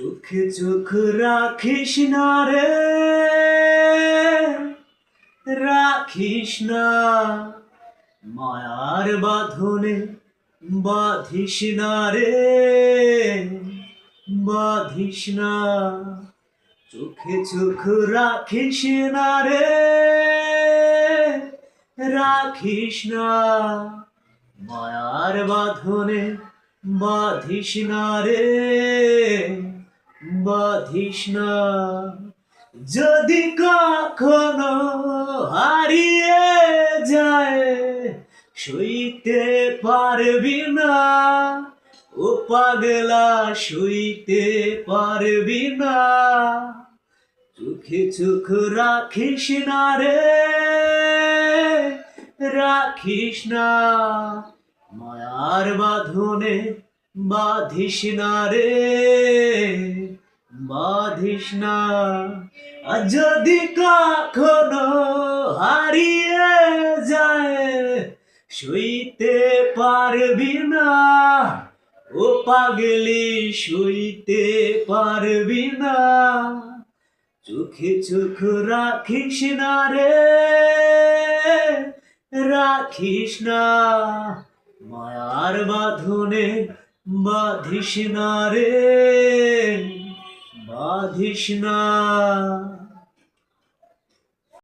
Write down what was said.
চোখে চোখ রাখিস না রে, রাখিস না। মায়ার বাঁধনে বাঁধিস না রে, বাঁধিস না। চোখে চোখ রাখিস না রে, রাখিস না। মায়ার বাঁধনে বাঁধিস না রে। বাঁধিস না যদি কখনো হারিয়ে যায় সইতে পারবি না। ও পাগলা সইতে পারবি না। চোখে চোখ রাখিস না রে, রাখিস না। মায়ার বাঁধনে বাঁধিস না রে। বাঁধিস না যদি কখনো হারিয়ে যায়, শুইতে পারবি না। ও পাগলি, শুইতে পারবি না। চোখে চোখ রাখিস না রে, রাখিস না। মায়ার বাঁধনে বাঁধিস না রে। বাঁধিস না